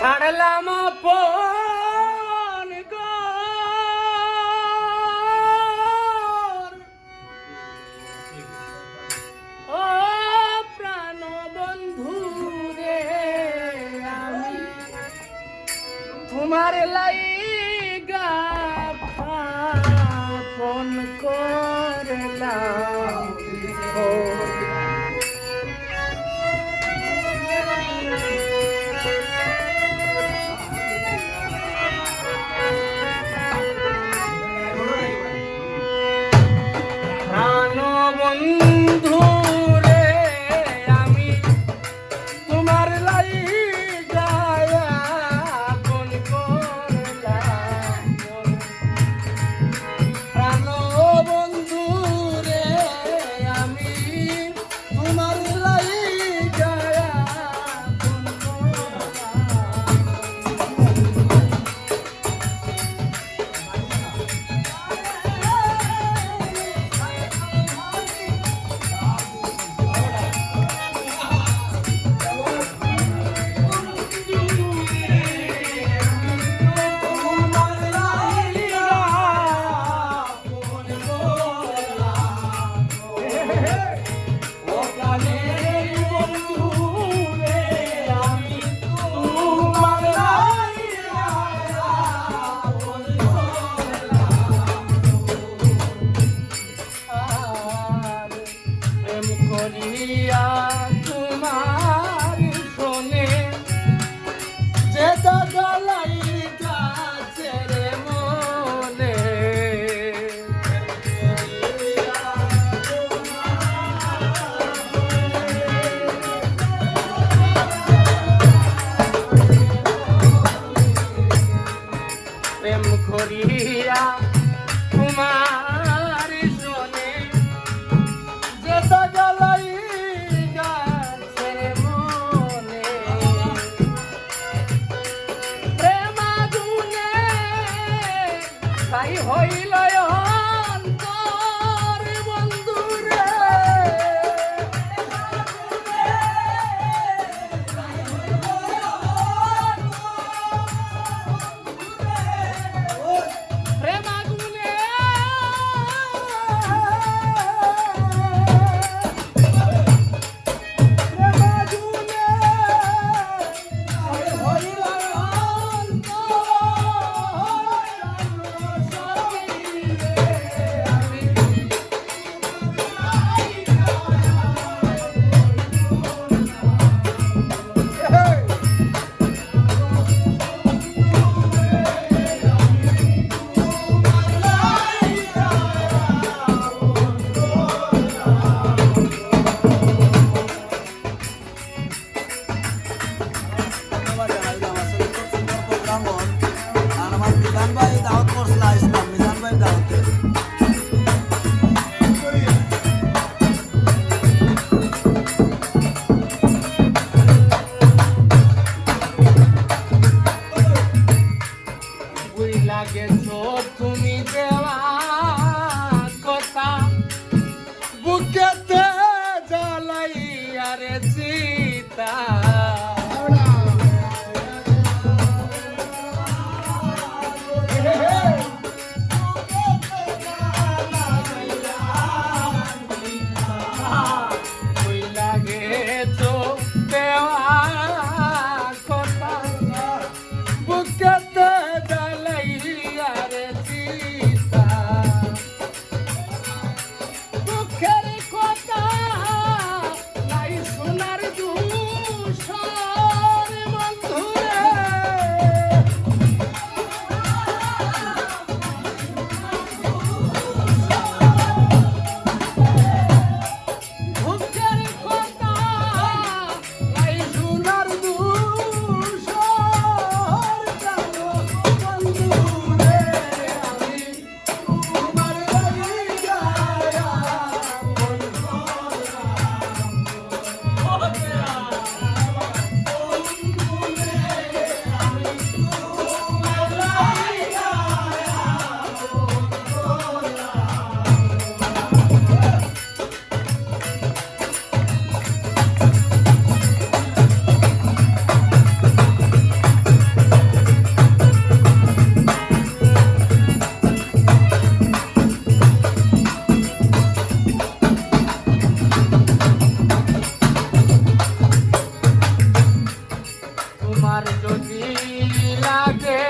ছাড়লাম পন ও প্রাণ বন্ধু রে আমি তোমার লাই হইল অন্ত ভাই দাওয়াত করছিল আসলাম মিজান তুমি দেওয়া কথা। বুকেতে জ্বালাইয়া রে সীতা। তোমার যদি লাগে